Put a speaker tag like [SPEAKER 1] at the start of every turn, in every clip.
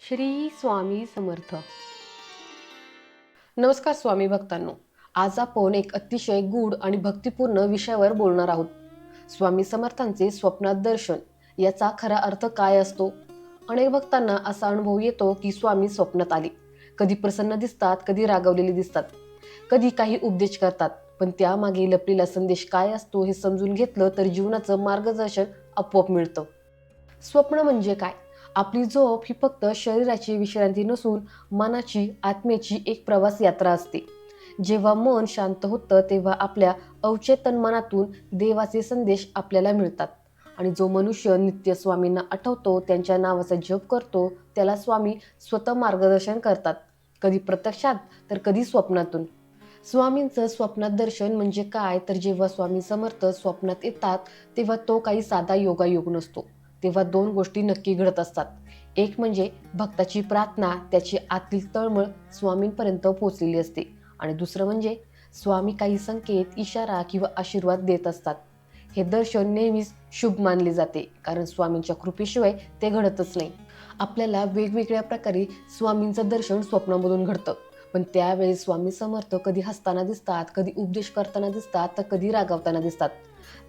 [SPEAKER 1] श्री स्वामी समर्थ. नमस्कार स्वामी भक्तांनो. आज आपण एक अतिशय गूढ आणि भक्तिपूर्ण विषयावर बोलणार आहोत. स्वामी समर्थांचे स्वप्नात दर्शन याचा खरा अर्थ काय असतो? अनेक भक्तांना असा अनुभव येतो की स्वामी स्वप्नात आले. कधी प्रसन्न दिसतात कधी रागवलेले दिसतात. कधी काही उपदेश करतात पण त्यामागे लपलेला संदेश काय असतो हे समजून घेतलं तर जीवनाचं मार्गदर्शन आपोआप मिळतं. स्वप्न म्हणजे काय? आपली झोप ही फक्त शरीराची विश्रांती नसून मनाची आत्म्याची एक प्रवास यात्रा असते. जेव्हा मन शांत होतं तेव्हा आपल्या अवचेतन मनातून देवाचे संदेश आपल्याला मिळतात. आणि जो मनुष्य नित्य स्वामींना आठवतो त्यांच्या नावाचा जप करतो त्याला स्वामी स्वतः मार्गदर्शन करतात. कधी प्रत्यक्षात तर कधी स्वप्नातून. स्वामींचं स्वप्नात दर्शन म्हणजे काय? तर जेव्हा स्वामी समर्थ स्वप्नात येतात तेव्हा तो काही साधा योगायोग नसतो. तेव्हा दोन गोष्टी नक्की घडत असतात. एक म्हणजे भक्ताची प्रार्थना त्याची आतील तळमळ स्वामींपर्यंत पोहोचलेली असते. आणि दुसरं म्हणजे स्वामी काही संकेत इशारा किंवा आशीर्वाद देत असतात. हे दर्शन नेहमीच शुभ मानले जाते कारण स्वामींच्या कृपेशिवाय ते घडतच नाही. आपल्याला वेगवेगळ्या प्रकारे स्वामींचं दर्शन स्वप्नामधून घडतं. पण त्यावेळी स्वामी समर्थ कधी हसताना दिसतात कधी उपदेश करताना दिसतात तर कधी रागावताना दिसतात.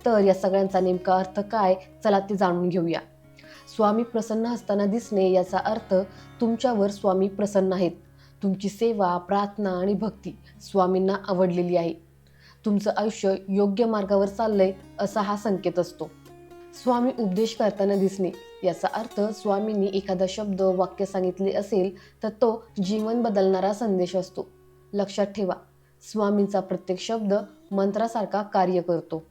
[SPEAKER 1] तर या सगळ्यांचा नेमका अर्थ काय? चला ते जाणून घेऊया. स्वामी प्रसन्न असताना दिसणे याचा अर्थ तुमच्यावर स्वामी प्रसन्न आहेत. तुमची सेवा प्रार्थना आणि भक्ती स्वामींना आवडलेली आहे. तुमचं आयुष्य योग्य मार्गावर चाललंय असा हा संकेत असतो. स्वामी उपदेश करताना दिसणे. याचा अर्थ स्वामींनी एखादा शब्द वाक्य सांगितले असेल तर तो जीवन बदलणारा संदेश असतो. लक्षात ठेवा स्वामींचा प्रत्येक शब्द मंत्रासारखा कार्य करतो.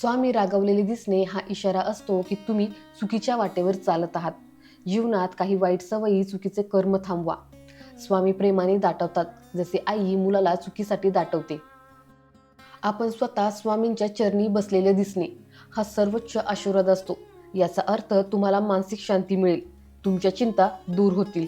[SPEAKER 1] स्वामी रागवलेले दिसणे हा इशारा असतो की तुम्ही चुकीच्या वाटेवर चालत आहात. जीवनात काही वाईट सवयी चुकीचे कर्म थांबवा. स्वामी प्रेमाने दाटवतात जसे आई मुलाला चुकीसाठी दाटवते. आपण स्वतः स्वामींच्या चरणी बसलेले दिसणे हा सर्वोच्च आशीर्वाद असतो. याचा अर्थ तुम्हाला मानसिक शांती मिळेल. तुमच्या चिंता दूर होतील.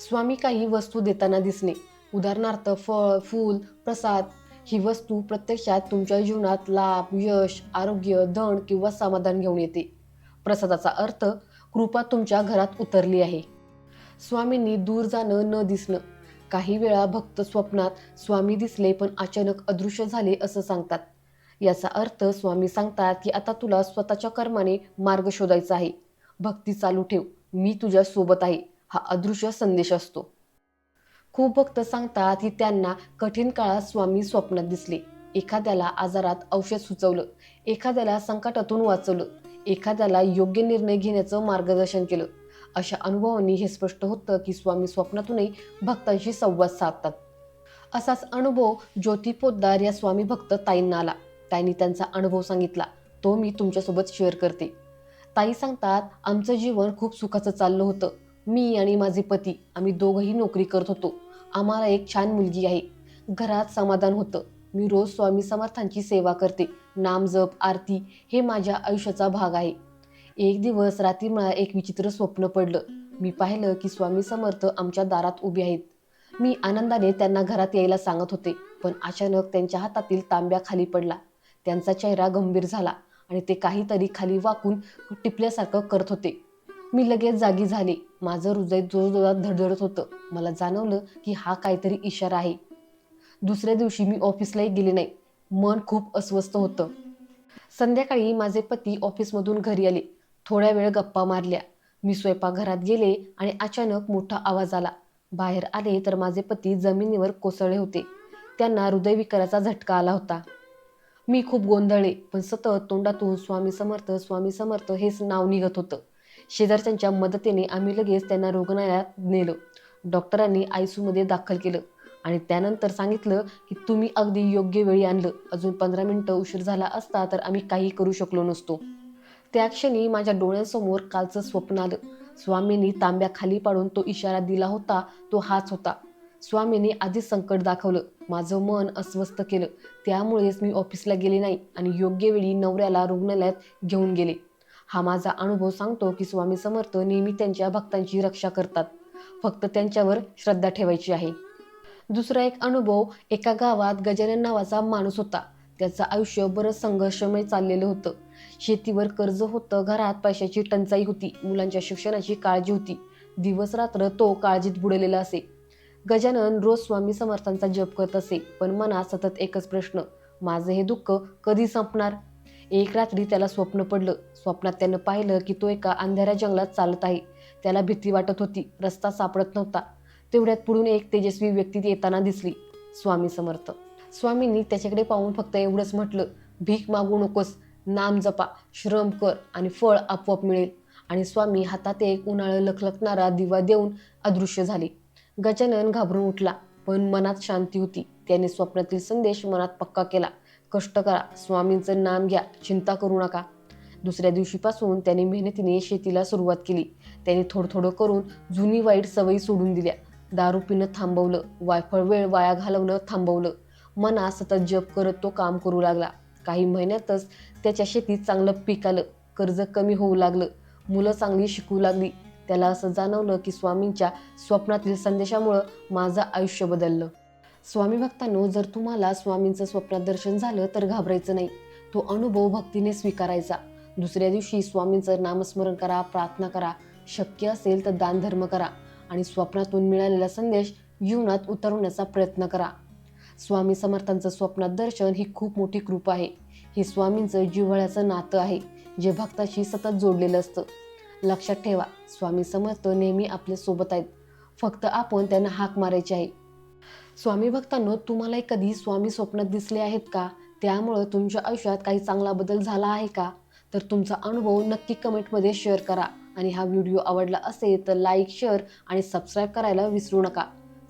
[SPEAKER 1] स्वामी काही वस्तू देताना दिसणे. उदाहरणार्थ फळ फूल प्रसाद ही वस्तू प्रत्यक्षात तुमच्या जीवनात लाभ यश आरोग्य धन किंवा समाधान घेऊन येते. प्रसादाचा अर्थ कृपा तुमच्या घरात उतरली आहे. स्वामींनी दूर जाणं न दिसणं. काही वेळा भक्त स्वप्नात स्वामी दिसले पण अचानक अदृश्य झाले असं सांगतात. याचा अर्थ स्वामी सांगतात की आता तुला स्वतःच्या कर्माने मार्ग शोधायचा आहे. भक्ती चालू ठेव. मी तुझ्या सोबत आहे. हा अदृश्य संदेश असतो. खूप भक्त सांगतात की त्यांना कठीण काळात स्वामी स्वप्नात दिसले. एखाद्याला आजारात औषध सुचवलं. एखाद्याला संकटातून वाचवलं. एखाद्याला योग्य निर्णय घेण्याचं मार्गदर्शन केलं. अशा अनुभवांनी हे स्पष्ट होतं की स्वामी स्वप्नातूनही भक्तांशी संवाद साधतात. असाच अनुभव ज्योती पोद्दार या स्वामी भक्त ताईंना आला. त्यांनी त्यांचा अनुभव सांगितला. तो मी तुमच्यासोबत शेअर करते. ताई सांगतात आमचं जीवन खूप सुखाचं चाललं होतं. मी आणि माझे पती आम्ही दोघंही नोकरी करत होतो. आम्हाला एक छान मुलगी आहे. घरात समाधान होतं. मी रोज स्वामी समर्थांची सेवा करते. नामजप आरती हे माझ्या आयुष्याचा भाग आहे. एक दिवस रात्री मला एक विचित्र स्वप्न पडलं. मी पाहिलं की स्वामी समर्थ आमच्या दारात उभे आहेत. मी आनंदाने त्यांना घरात यायला सांगत होते पण अचानक त्यांच्या हातातील तांब्या खाली पडला. त्यांचा चेहरा गंभीर झाला आणि ते काहीतरी खाली वाकून टिपल्यासारखं करत होते. मी लगेच जागी झाले. माझं हृदय जोरजोरात धडधडत होतं. मला जाणवलं की हा काहीतरी इशारा आहे. दुसऱ्या दिवशी मी ऑफिसलाही गेले नाही. मन खूप अस्वस्थ होतं. संध्याकाळी माझे पती ऑफिसमधून घरी आले. थोड्या वेळ गप्पा मारल्या. मी स्वयंपाकघरात गेले आणि अचानक मोठा आवाज आला. बाहेर आले तर माझे पती जमिनीवर कोसळले होते. त्यांना हृदयविकाराचा झटका आला होता. मी खूप गोंधळले पण सतत तोंडातून स्वामी समर्थ स्वामी समर्थ हेच नाव निघत होतं. शेजारच्यांच्या मदतीने आम्ही लगेच त्यांना रुग्णालयात नेलं. डॉक्टरांनी आयसीयूमध्ये दाखल केलं आणि त्यानंतर सांगितलं की तुम्ही अगदी योग्य वेळी आणलं. अजून पंधरा मिनटं उशीर झाला असता तर आम्ही काही करू शकलो नसतो. त्या क्षणी माझ्या डोळ्यांसमोर कालचं स्वप्न आलं. स्वामींनी तांब्या खाली पाडून तो इशारा दिला होता तो हाच होता. स्वामींनी आधीच संकट दाखवलं माझं मन अस्वस्थ केलं. त्यामुळेच मी ऑफिसला गेले नाही आणि योग्य वेळी नवऱ्याला रुग्णालयात घेऊन गेले. हा माझा अनुभव सांगतो की स्वामी समर्थ नेहमी त्यांच्या भक्तांची रक्षा करतात. फक्त त्यांच्यावर श्रद्धा ठेवायची आहे. दुसरा एक अनुभव एका गावात गजानन नावाचा माणूस होता. त्याचं आयुष्य बरंच संघर्षमय चाललेलं होतं. शेतीवर कर्ज होतं घरात पैशाची टंचाई होती मुलांच्या शिक्षणाची काळजी होती. दिवस रात्र तो काळजीत बुडलेला असे. गजानन रोज स्वामी समर्थांचा जप करत असे. पण मनात सतत एकच प्रश्न माझं हे दुःख कधी संपणार? एक रात्री त्याला स्वप्न पडलं. स्वप्नात त्यानं पाहिलं की तो एका अंधाऱ्या जंगलात चालत आहे. त्याला भीती वाटत होती. रस्ता सापडत नव्हता. तेवढ्यात पुढून एक तेजस्वी व्यक्ती येताना दिसली. स्वामी समर्थ. स्वामींनी त्याच्याकडे पाहून फक्त एवढंच म्हटलं भीक मागू नकोस. नाम जपा. श्रम कर आणि फळ आपोआप मिळेल. आणि स्वामी हातात एक उन्हाळं लखलखणारा दिवा देऊन अदृश्य झाले. गजानन घाबरून उठला पण मनात शांती होती. त्याने स्वप्नातील संदेश मनात पक्का केला. कष्ट करा स्वामींचं नाम घ्या चिंता करू नका. दुसऱ्या दिवशीपासून त्याने मेहनतीने शेतीला सुरुवात केली. त्याने थोडं थोडं करून जुनी वाईट सवयी सोडून दिल्या. दारू पिणं थांबवलं वायफळ वेळ वाया घालवणं थांबवलं. मना सतत जप करत तो काम करू लागला. काही महिन्यातच त्याच्या शेतीत चांगलं पीक आलं कर्ज कमी होऊ लागलं मुलं चांगली शिकू लागली. त्याला असं जाणवलं की स्वामींच्या स्वप्नातील संदेशामुळं माझं आयुष्य बदललं. स्वामी भक्तांनो जर तुम्हाला स्वामींचं स्वप्नात दर्शन झालं तर घाबरायचं नाही. तो अनुभव भक्तीने स्वीकारायचा. दुसऱ्या दिवशी स्वामींचं नामस्मरण करा प्रार्थना करा. शक्य असेल तर दानधर्म करा आणि स्वप्नातून मिळालेला संदेश जीवनात उतरवण्याचा प्रयत्न करा. स्वामी समर्थांचं स्वप्नात दर्शन ही खूप मोठी कृपा आहे. हे स्वामींचं जिव्हाळ्याचं नातं आहे जे भक्ताशी सतत जोडलेलं असतं. लक्षात ठेवा. स्वामी समर्थ नेहमी आपल्यासोबत आहेत. फक्त आपण त्यांना हाक मारायची आहे. स्वामी भक्तांनो तुम्हालाही कधी स्वामी स्वप्नात दिसले आहेत का? त्यामुळं तुमच्या आयुष्यात काही चांगला बदल झाला आहे का? तर तुमचा अनुभव नक्की कमेंटमध्ये शेअर करा. आणि हा व्हिडिओ आवडला असेल तर लाईक शेअर आणि सबस्क्राईब करायला विसरू नका.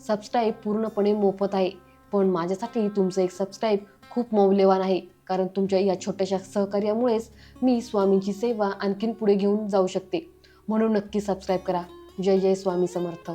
[SPEAKER 1] सबस्क्राईब पूर्णपणे मोफत आहे. पण माझ्यासाठी तुमचं एक सबस्क्राईब खूप मौल्यवान आहे. कारण तुमच्या या छोट्याशा सहकार्यामुळेच मी स्वामींची सेवा आणखीन पुढे घेऊन जाऊ शकते. म्हणून नक्की सबस्क्राईब करा. जय जय स्वामी समर्थ.